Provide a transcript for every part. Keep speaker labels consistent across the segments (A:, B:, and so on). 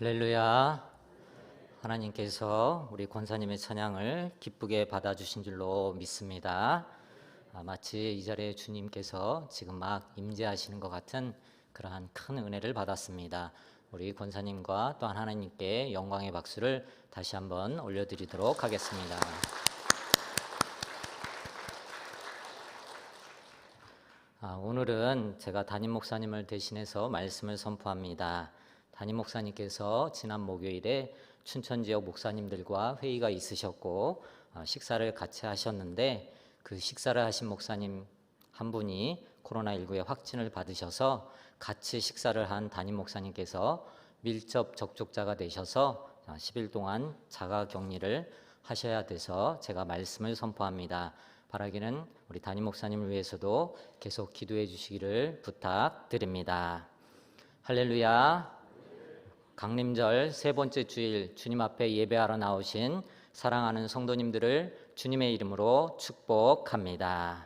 A: 할렐루야. 하나님께서 우리 권사님의 찬양을 기쁘게 받아주신 줄로 믿습니다. 아, 마치 이 자리에 주님께서 지금 막 임재하시는 것 같은 그러한 큰 은혜를 받았습니다. 우리 권사님과 또한 하나님께 영광의 박수를 다시 한번 올려드리도록 하겠습니다. 아, 오늘은 제가 담임 목사님을 대신해서 말씀을 선포합니다. 담임 목사님께서 지난 목요일에 춘천 지역 목사님들과 회의가 있으셨고 어, 식사를 같이 하셨는데 그 식사를 하신 목사님 한 분이 코로나19에 확진을 받으셔서 같이 식사를 한 담임 목사님께서 밀접 접촉자가 되셔서 10일 동안 자가 격리를 하셔야 돼서 제가 말씀을 선포합니다. 바라기는 우리 담임 목사님을 위해서도 계속 기도해 주시기를 부탁드립니다. 할렐루야. 강림절 세 번째 주일 주님 앞에 예배하러 나오신 사랑하는 성도님들을 주님의 이름으로 축복합니다.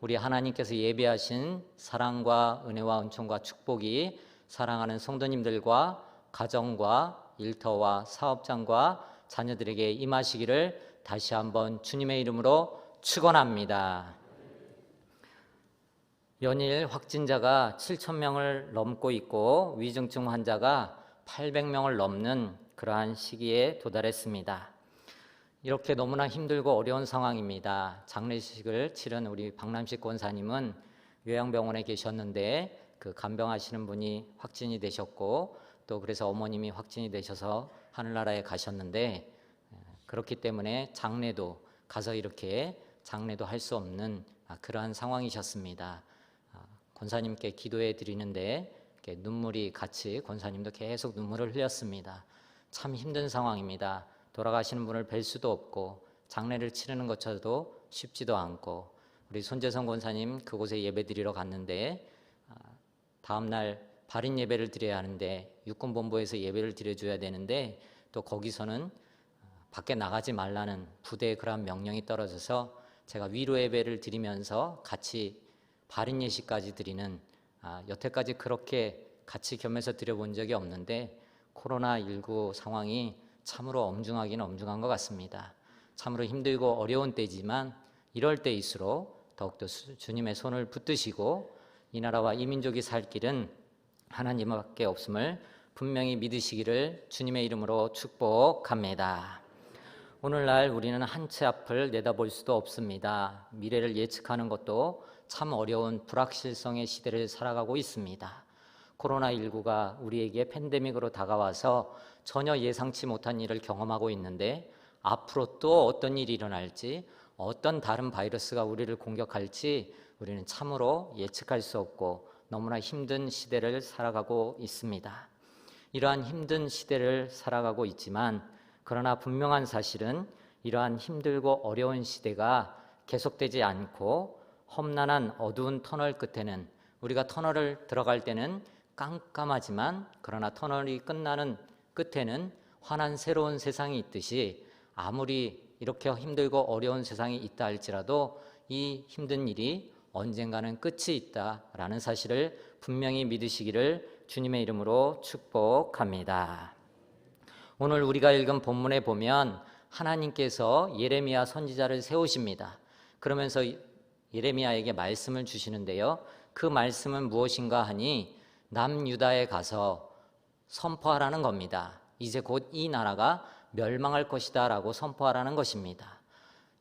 A: 우리 하나님께서 예배하신 사랑과 은혜와 은총과 축복이 사랑하는 성도님들과 가정과 일터와 사업장과 자녀들에게 임하시기를 다시 한번 주님의 이름으로 축원합니다. 연일 확진자가 7천 명을 넘고 있고 위중증 환자가 800명을 넘는 그러한 시기에 도달했습니다. 이렇게 너무나 힘들고 어려운 상황입니다. 장례식을 치른 우리 박남식 권사님은 요양병원에 계셨는데 그 간병하시는 분이 확진이 되셨고 또 그래서 어머님이 확진이 되셔서 하늘나라에 가셨는데 그렇기 때문에 장례도 가서 이렇게 장례도 할 수 없는 아, 그러한 상황이셨습니다. 아, 권사님께 기도해 드리는데 눈물이 같이 권사님도 계속 눈물을 흘렸습니다. 참 힘든 상황입니다. 돌아가시는 분을 뵐 수도 없고 장례를 치르는 것조차도 쉽지도 않고 우리 손재성 권사님 그곳에 예배 드리러 갔는데 아, 다음 날 발인 예배를 드려야 하는데 육군 본부에서 예배를 드려줘야 되는데 또 거기서는 밖에 나가지 말라는 부대의 그러한 명령이 떨어져서 제가 위로 예배를 드리면서 같이 발인 예식까지 드리는 아, 여태까지 그렇게 같이 겸해서 드려본 적이 없는데 코로나19 상황이 참으로 엄중하기는 엄중한 것 같습니다. 참으로 힘들고 어려운 때지만 이럴 때일수록 더욱더 주님의 손을 붙드시고 이 나라와 이 민족이 살 길은 하나님밖에 없음을 분명히 믿으시기를 주님의 이름으로 축복합니다. 오늘날 우리는 한 채 앞을 내다볼 수도 없습니다. 미래를 예측하는 것도 참 어려운 불확실성의 시대를 살아가고 있습니다. 코로나19가 우리에게 팬데믹으로 다가와서 전혀 예상치 못한 일을 경험하고 있는데 앞으로 또 어떤 일이 일어날지 어떤 다른 바이러스가 우리를 공격할지 우리는 참으로 예측할 수 없고 너무나 힘든 시대를 살아가고 있습니다. 이러한 힘든 시대를 살아가고 있지만 그러나 분명한 사실은 이러한 힘들고 어려운 시대가 계속되지 않고 험난한 어두운 터널 끝에는 우리가 터널을 들어갈 때는 깜깜하지만 그러나 터널이 끝나는 끝에는 환한 새로운 세상이 있듯이 아무리 이렇게 힘들고 어려운 세상이 있다 할지라도 이 힘든 일이 언젠가는 끝이 있다라는 사실을 분명히 믿으시기를 주님의 이름으로 축복합니다. 오늘 우리가 읽은 본문에 보면 하나님께서 예레미야 선지자를 세우십니다. 그러면서 예레미야에게 말씀을 주시는데요. 그 말씀은 무엇인가 하니 남유다에 가서 선포하라는 겁니다. 이제 곧 이 나라가 멸망할 것이다라고 선포하라는 것입니다.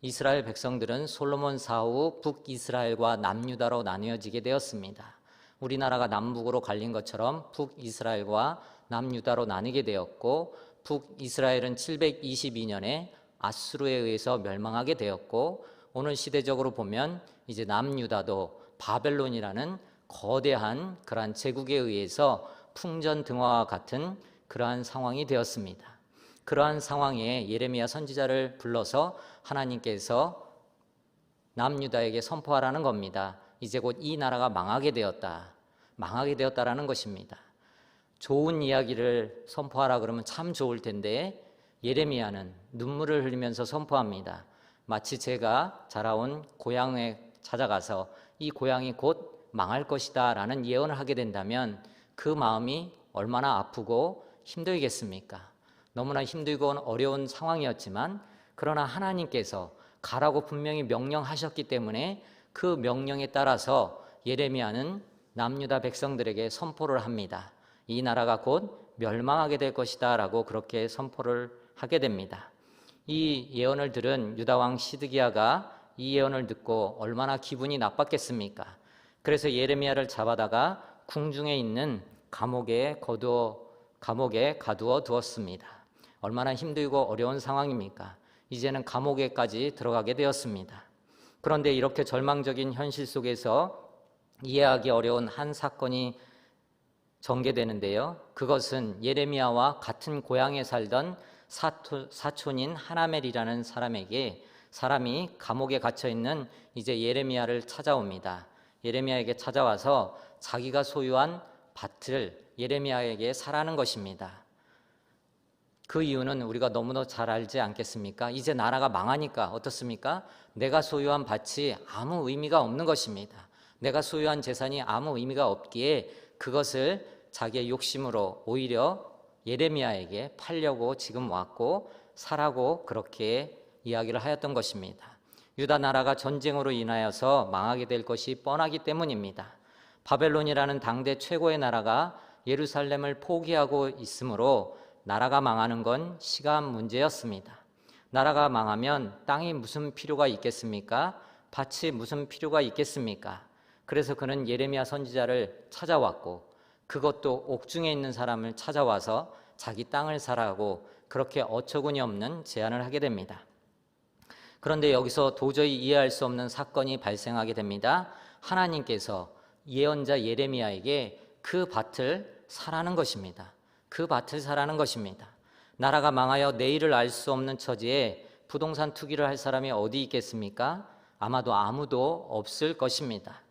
A: 이스라엘 백성들은 솔로몬 사후 북이스라엘과 남유다로 나뉘어지게 되었습니다. 우리나라가 남북으로 갈린 것처럼 북이스라엘과 남유다로 나뉘게 되었고 북이스라엘은 722년에 아수르에 의해서 멸망하게 되었고 오늘 시대적으로 보면 이제 남유다도 바벨론이라는 거대한 그러한 제국에 의해서 풍전등화와 같은 그러한 상황이 되었습니다. 그러한 상황에 예레미야 선지자를 불러서 하나님께서 남유다에게 선포하라는 겁니다. 이제 곧 이 나라가 망하게 되었다. 망하게 되었다라는 것입니다. 좋은 이야기를 선포하라 그러면 참 좋을 텐데 예레미야는 눈물을 흘리면서 선포합니다. 마치 제가 자라온 고향에 찾아가서 이 고향이 곧 망할 것이다 라는 예언을 하게 된다면 그 마음이 얼마나 아프고 힘들겠습니까? 너무나 힘들고 어려운 상황이었지만 그러나 하나님께서 가라고 분명히 명령하셨기 때문에 그 명령에 따라서 예레미야는 남유다 백성들에게 선포를 합니다. 이 나라가 곧 멸망하게 될 것이다라고 그렇게 선포를 하게 됩니다. 이 예언을 들은 유다 왕 시드기야가 이 예언을 듣고 얼마나 기분이 나빴겠습니까? 그래서 예레미야를 잡아다가 궁중에 있는 감옥에 거두어 감옥에 가두어 두었습니다. 얼마나 힘들고 어려운 상황입니까? 이제는 감옥에까지 들어가게 되었습니다. 그런데 이렇게 절망적인 현실 속에서 이해하기 어려운 한 사건이 전개되는데요. 그것은 예레미야와 같은 고향에 살던 사토, 사촌인 하나멜이라는 사람에게 사람이 감옥에 갇혀 있는 이제 예레미야를 찾아옵니다. 예레미야에게 찾아와서 자기가 소유한 밭을 예레미야에게 사라는 것입니다. 그 이유는 우리가 너무나 잘 알지 않겠습니까? 이제 나라가 망하니까 어떻습니까? 내가 소유한 밭이 아무 의미가 없는 것입니다. 내가 소유한 재산이 아무 의미가 없기에 그것을 자기의 욕심으로 오히려 예레미야에게 팔려고 지금 왔고 사라고 그렇게 이야기를 하였던 것입니다. 유다 나라가 전쟁으로 인하여서 망하게 될 것이 뻔하기 때문입니다. 바벨론이라는 당대 최고의 나라가 예루살렘을 포기하고 있으므로 나라가 망하는 건 시간 문제였습니다. 나라가 망하면 땅이 무슨 필요가 있겠습니까? 밭이 무슨 필요가 있겠습니까? 그래서 그는 예레미야 선지자를 찾아왔고 그것도 옥중에 있는 사람을 찾아와서 자기 땅을 사라고 그렇게 어처구니 없는 제안을 하게 됩니다. 그런데 여기서 도저히 이해할 수 없는 사건이 발생하게 됩니다. 하나님께서 예언자 예레미야에게 그 밭을 사라는 것입니다. 그 밭을 사라는 것입니다. 나라가 망하여 내일을 알 수 없는 처지에 부동산 투기를 할 사람이 어디 있겠습니까? 아마도 아무도 없을 것입니다.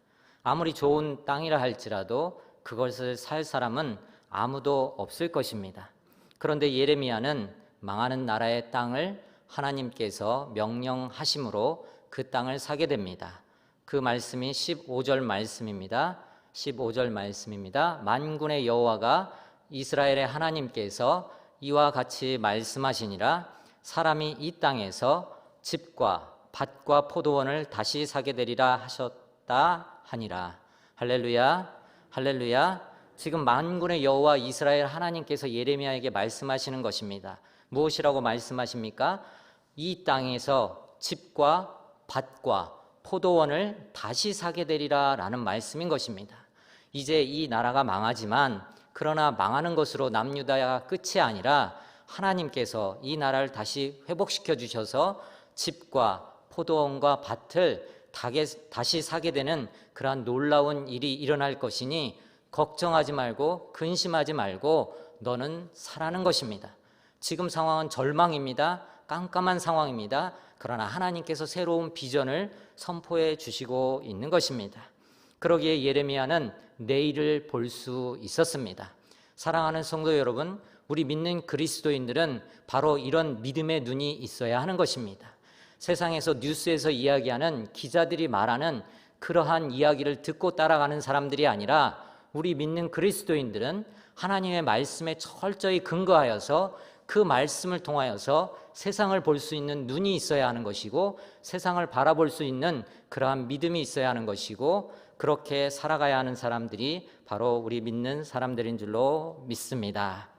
A: 아무리 좋은 땅이라 할지라도 그것을 살 사람은 아무도 없을 것입니다. 그런데 예레미야는 망하는 나라의 땅을 하나님께서 명령하심으로 그 땅을 사게 됩니다. 그 말씀이 15절 말씀입니다. 15절 말씀입니다. 만군의 여호와가 이스라엘의 하나님께서 이와 같이 말씀하시니라 사람이 이 땅에서 집과 밭과 포도원을 다시 사게 되리라 하셨다 하니라. 할렐루야. 할렐루야. 지금 만군의 여호와 이스라엘 하나님께서 예레미야에게 말씀하시는 것입니다. 무엇이라고 말씀하십니까? 이 땅에서 집과 밭과 포도원을 다시 사게 되리라라는 말씀인 것입니다. 이제 이 나라가 망하지만 그러나 망하는 것으로 남유다가 끝이 아니라 하나님께서 이 나라를 다시 회복시켜 주셔서 집과 포도원과 밭을 다시 사게 되는 그러한 놀라운 일이 일어날 것이니 걱정하지 말고 근심하지 말고 너는 사라는 것입니다. 지금 상황은 절망입니다. 깜깜한 상황입니다. 그러나 하나님께서 새로운 비전을 선포해 주시고 있는 것입니다. 그러기에 예레미야는 내일을 볼 수 있었습니다. 사랑하는 성도 여러분, 우리 믿는 그리스도인들은 바로 이런 믿음의 눈이 있어야 하는 것입니다. 세상에서 뉴스에서 이야기하는 기자들이 말하는 그러한 이야기를 듣고 따라가는 사람들이 아니라 우리 믿는 그리스도인들은 하나님의 말씀에 철저히 근거하여서 그 말씀을 통하여서 세상을 볼 수 있는 눈이 있어야 하는 것이고 세상을 바라볼 수 있는 그러한 믿음이 있어야 하는 것이고 그렇게 살아가야 하는 사람들이 바로 우리 믿는 사람들인 줄로 믿습니다.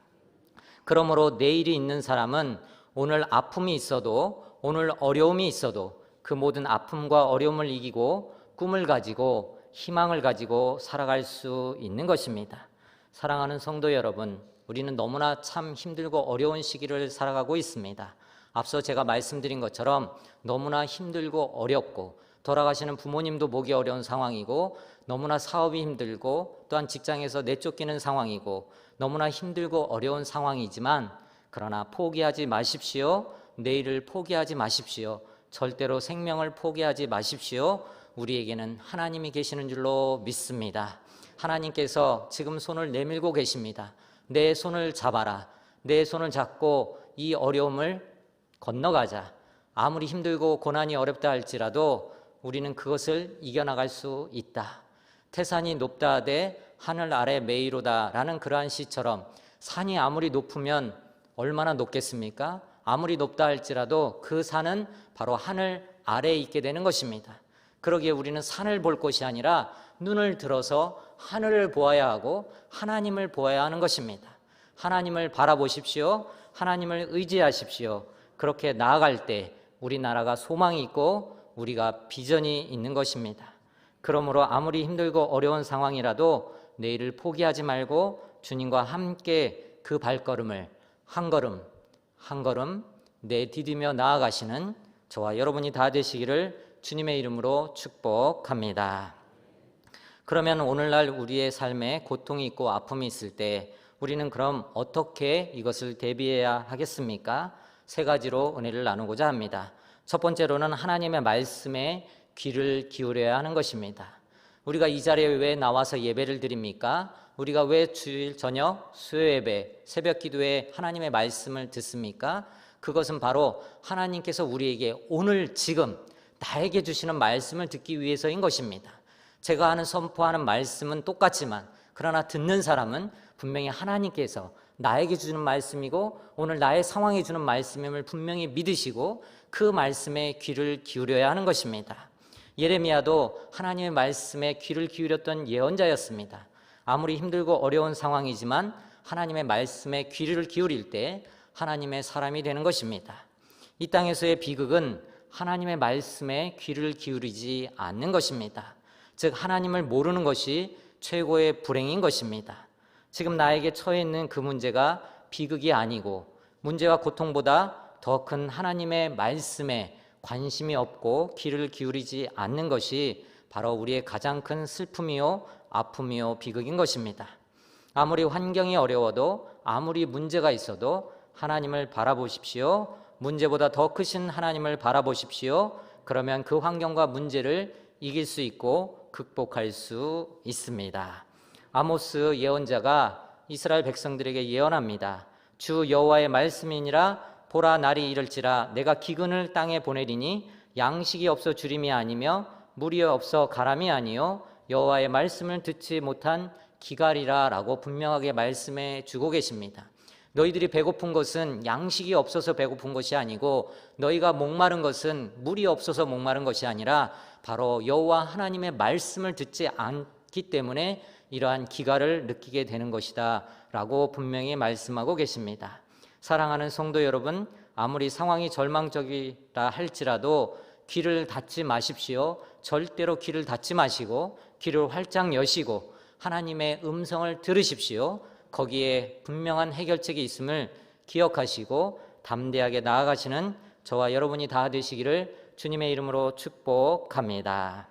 A: 그러므로 내일이 있는 사람은 오늘 아픔이 있어도 오늘 어려움이 있어도 그 모든 아픔과 어려움을 이기고 꿈을 가지고 희망을 가지고 살아갈 수 있는 것입니다. 사랑하는 성도 여러분, 우리는 너무나 참 힘들고 어려운 시기를 살아가고 있습니다. 앞서 제가 말씀드린 것처럼 너무나 힘들고 어렵고 돌아가시는 부모님도 보기 어려운 상황이고 너무나 사업이 힘들고 또한 직장에서 내쫓기는 상황이고 너무나 힘들고 어려운 상황이지만 그러나 포기하지 마십시오. 내일을 포기하지 마십시오. 절대로 생명을 포기하지 마십시오. 우리에게는 하나님이 계시는 줄로 믿습니다. 하나님께서 지금 손을 내밀고 계십니다. 내 손을 잡아라. 내 손을 잡고 이 어려움을 건너가자. 아무리 힘들고 고난이 어렵다 할지라도 우리는 그것을 이겨나갈 수 있다. 태산이 높다 대 하늘 아래 메이로다라는 그러한 시처럼 산이 아무리 높으면 얼마나 높겠습니까? 아무리 높다 할지라도 그 산은 바로 하늘 아래에 있게 되는 것입니다. 그러기에 우리는 산을 볼 것이 아니라 눈을 들어서 하늘을 보아야 하고 하나님을 보아야 하는 것입니다. 하나님을 바라보십시오. 하나님을 의지하십시오. 그렇게 나아갈 때 우리나라가 소망이 있고 우리가 비전이 있는 것입니다. 그러므로 아무리 힘들고 어려운 상황이라도 내일을 포기하지 말고 주님과 함께 그 발걸음을 한 걸음 한 걸음 내디디며 나아가시는 저와 여러분이 다 되시기를 주님의 이름으로 축복합니다. 그러면 오늘날 우리의 삶에 고통이 있고 아픔이 있을 때 우리는 그럼 어떻게 이것을 대비해야 하겠습니까? 세 가지로 은혜를 나누고자 합니다. 첫 번째로는 하나님의 말씀에 귀를 기울여야 하는 것입니다. 우리가 이 자리에 왜 나와서 예배를 드립니까? 우리가 왜 주일 저녁 수요 예배, 새벽 기도에 하나님의 말씀을 듣습니까? 그것은 바로 하나님께서 우리에게 오늘 지금 나에게 주시는 말씀을 듣기 위해서인 것입니다. 제가 하는 선포하는 말씀은 똑같지만 그러나 듣는 사람은 분명히 하나님께서 나에게 주는 말씀이고 오늘 나의 상황에 주는 말씀임을 분명히 믿으시고 그 말씀에 귀를 기울여야 하는 것입니다. 예레미야도 하나님의 말씀에 귀를 기울였던 예언자였습니다. 아무리 힘들고 어려운 상황이지만 하나님의 말씀에 귀를 기울일 때 하나님의 사람이 되는 것입니다. 이 땅에서의 비극은 하나님의 말씀에 귀를 기울이지 않는 것입니다. 즉 하나님을 모르는 것이 최고의 불행인 것입니다. 지금 나에게 처해 있는 그 문제가 비극이 아니고 문제와 고통보다 더 큰 하나님의 말씀에 관심이 없고 귀를 기울이지 않는 것이 바로 우리의 가장 큰 슬픔이요 아픔이요 비극인 것입니다. 아무리 환경이 어려워도 아무리 문제가 있어도 하나님을 바라보십시오. 문제보다 더 크신 하나님을 바라보십시오. 그러면 그 환경과 문제를 이길 수 있고 극복할 수 있습니다. 아모스 예언자가 이스라엘 백성들에게 예언합니다. 주 여호와의 말씀이니라 보라 날이 이를지라 내가 기근을 땅에 보내리니 양식이 없어 주림이 아니며 물이 없어 가람이 아니요 여호와의 말씀을 듣지 못한 기갈이라라고 분명하게 말씀해 주고 계십니다. 너희들이 배고픈 것은 양식이 없어서 배고픈 것이 아니고 너희가 목마른 것은 물이 없어서 목마른 것이 아니라 바로 여호와 하나님의 말씀을 듣지 않기 때문에 이러한 기갈을 느끼게 되는 것이다라고 분명히 말씀하고 계십니다. 사랑하는 성도 여러분, 아무리 상황이 절망적이라 할지라도 귀를 닫지 마십시오. 절대로 귀를 닫지 마시고 귀를 활짝 여시고 하나님의 음성을 들으십시오. 거기에 분명한 해결책이 있음을 기억하시고 담대하게 나아가시는 저와 여러분이 다 되시기를 주님의 이름으로 축복합니다.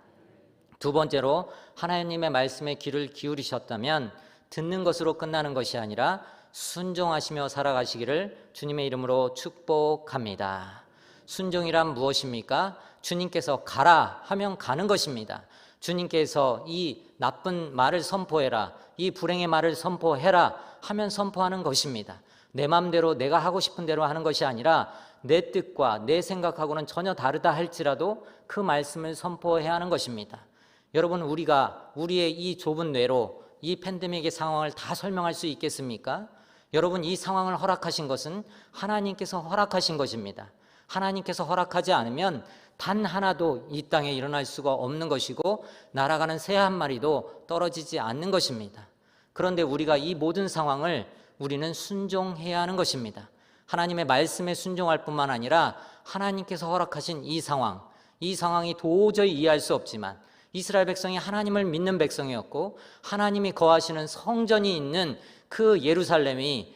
A: 두 번째로 하나님의 말씀에 귀를 기울이셨다면 듣는 것으로 끝나는 것이 아니라 순종하시며 살아가시기를 주님의 이름으로 축복합니다. 순종이란 무엇입니까? 주님께서 가라 하면 가는 것입니다. 주님께서 이 나쁜 말을 선포해라, 이 불행의 말을 선포해라 하면 선포하는 것입니다. 내 마음대로 내가 하고 싶은 대로 하는 것이 아니라 내 뜻과 내 생각하고는 전혀 다르다 할지라도 그 말씀을 선포해야 하는 것입니다. 여러분 우리가 우리의 이 좁은 뇌로 이 팬데믹의 상황을 다 설명할 수 있겠습니까? 여러분 이 상황을 허락하신 것은 하나님께서 허락하신 것입니다. 하나님께서 허락하지 않으면 단 하나도 이 땅에 일어날 수가 없는 것이고 날아가는 새 한 마리도 떨어지지 않는 것입니다. 그런데 우리가 이 모든 상황을 우리는 순종해야 하는 것입니다. 하나님의 말씀에 순종할 뿐만 아니라 하나님께서 허락하신 이 상황, 이 상황이 도저히 이해할 수 없지만 이스라엘 백성이 하나님을 믿는 백성이었고 하나님이 거하시는 성전이 있는 그 예루살렘이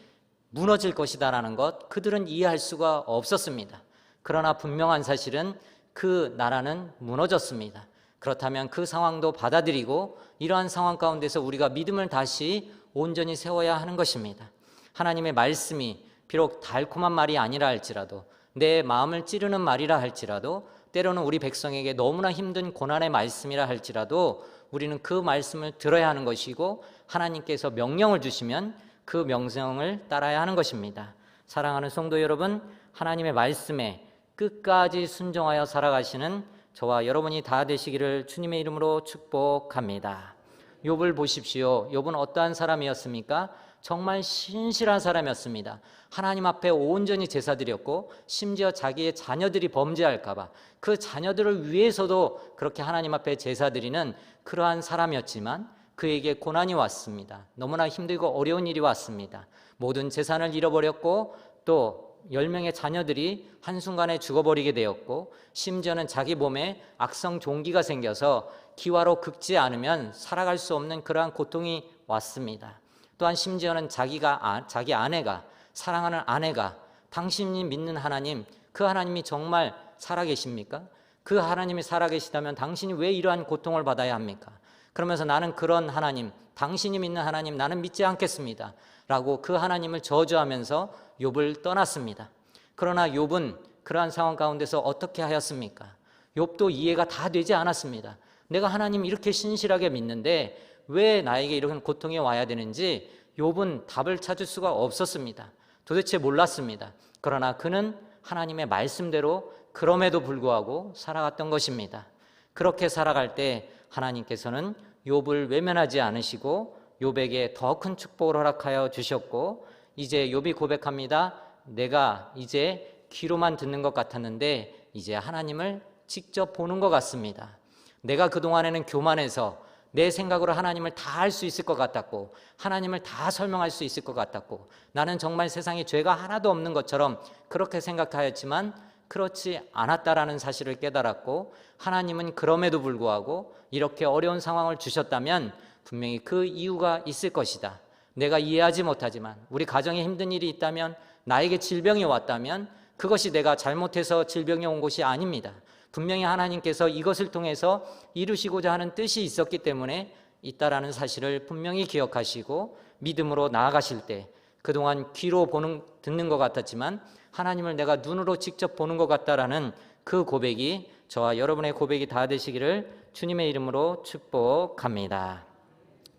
A: 무너질 것이다라는 것 그들은 이해할 수가 없었습니다. 그러나 분명한 사실은 그 나라는 무너졌습니다. 그렇다면 그 상황도 받아들이고 이러한 상황 가운데서 우리가 믿음을 다시 온전히 세워야 하는 것입니다. 하나님의 말씀이 비록 달콤한 말이 아니라 할지라도 내 마음을 찌르는 말이라 할지라도 때로는 우리 백성에게 너무나 힘든 고난의 말씀이라 할지라도 우리는 그 말씀을 들어야 하는 것이고 하나님께서 명령을 주시면 그 명령을 따라야 하는 것입니다. 사랑하는 성도 여러분, 하나님의 말씀에 끝까지 순종하여 살아가시는 저와 여러분이 다 되시기를 주님의 이름으로 축복합니다. 욥을 보십시오. 욥은 어떠한 사람이었습니까? 정말 신실한 사람이었습니다. 하나님 앞에 온전히 제사드렸고 심지어 자기의 자녀들이 범죄할까봐 그 자녀들을 위해서도 그렇게 하나님 앞에 제사드리는 그러한 사람이었지만 그에게 고난이 왔습니다. 너무나 힘들고 어려운 일이 왔습니다. 모든 재산을 잃어버렸고 또 10명의 자녀들이 한순간에 죽어버리게 되었고 심지어는 자기 몸에 악성 종기가 생겨서 기화로 긁지 않으면 살아갈 수 없는 그러한 고통이 왔습니다. 또한 심지어는 자기가 아, 자기 아내가 사랑하는 아내가 당신이 믿는 하나님 그 하나님이 정말 살아계십니까? 그 하나님이 살아계시다면 당신이 왜 이러한 고통을 받아야 합니까? 그러면서 나는 그런 하나님, 당신이 믿는 하나님 나는 믿지 않겠습니다. 라고 그 하나님을 저주하면서 욥을 떠났습니다. 그러나 욥은 그러한 상황 가운데서 어떻게 하였습니까? 욥도 이해가 다 되지 않았습니다. 내가 하나님 이렇게 신실하게 믿는데 왜 나에게 이런 고통이 와야 되는지 욥은 답을 찾을 수가 없었습니다. 도대체 몰랐습니다. 그러나 그는 하나님의 말씀대로 그럼에도 불구하고 살아갔던 것입니다. 그렇게 살아갈 때 하나님께서는 욥을 외면하지 않으시고 욥에게 더큰 축복을 허락하여 주셨고 이제 욥이 고백합니다. 내가 이제 귀로만 듣는 것 같았는데 이제 하나님을 직접 보는 것 같습니다. 내가 그동안에는 교만해서 내 생각으로 하나님을 다할수 있을 것 같았고 하나님을 다 설명할 수 있을 것 같았고 나는 정말 세상에 죄가 하나도 없는 것처럼 그렇게 생각하였지만 그렇지 않았다라는 사실을 깨달았고 하나님은 그럼에도 불구하고 이렇게 어려운 상황을 주셨다면 분명히 그 이유가 있을 것이다. 내가 이해하지 못하지만 우리 가정에 힘든 일이 있다면 나에게 질병이 왔다면 그것이 내가 잘못해서 질병이 온 것이 아닙니다. 분명히 하나님께서 이것을 통해서 이루시고자 하는 뜻이 있었기 때문에 있다라는 사실을 분명히 기억하시고 믿음으로 나아가실 때 그동안 귀로 보는 듣는 것 같았지만 하나님을 내가 눈으로 직접 보는 것 같다라는 그 고백이 저와 여러분의 고백이 다 되시기를 주님의 이름으로 축복합니다.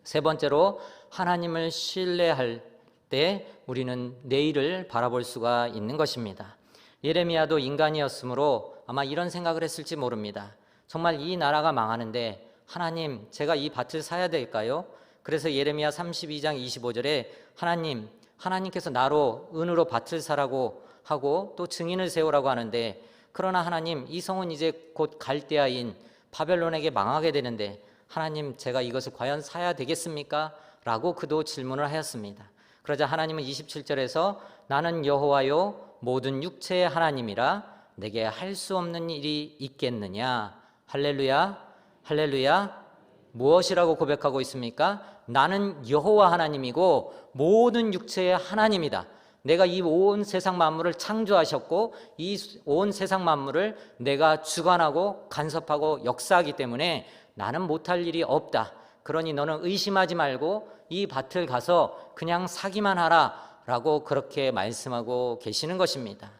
A: 세 번째로 하나님을 신뢰할 때 우리는 내일을 바라볼 수가 있는 것입니다. 예레미야도 인간이었으므로 아마 이런 생각을 했을지 모릅니다. 정말 이 나라가 망하는데 하나님, 제가 이 밭을 사야 될까요? 그래서 예레미야 32장 25절에 하나님, 하나님께서 나로 은으로 밭을 사라고 하고 또 증인을 세우라고 하는데 그러나 하나님, 이 성은 이제 곧 갈대아인 바벨론에게 망하게 되는데 하나님, 제가 이것을 과연 사야 되겠습니까? 라고 그도 질문을 하였습니다. 그러자 하나님은 27절에서 나는 여호와요 모든 육체의 하나님이라 내게 할 수 없는 일이 있겠느냐? 할렐루야, 할렐루야. 무엇이라고 고백하고 있습니까? 나는 여호와 하나님이고 모든 육체의 하나님이다. 내가 이 온 세상 만물을 창조하셨고 이 온 세상 만물을 내가 주관하고 간섭하고 역사하기 때문에 나는 못할 일이 없다. 그러니 너는 의심하지 말고 이 밭을 가서 그냥 사기만 하라. 라고 그렇게 말씀하고 계시는 것입니다.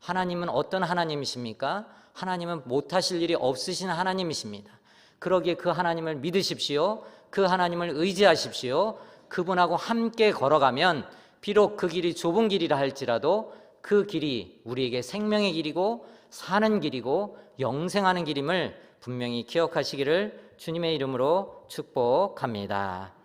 A: 하나님은 어떤 하나님이십니까? 하나님은 못하실 일이 없으신 하나님이십니다. 그러기에 그 하나님을 믿으십시오. 그 하나님을 의지하십시오. 그분하고 함께 걸어가면 비록 그 길이 좁은 길이라 할지라도 그 길이 우리에게 생명의 길이고 사는 길이고 영생하는 길임을 분명히 기억하시기를 주님의 이름으로 축복합니다.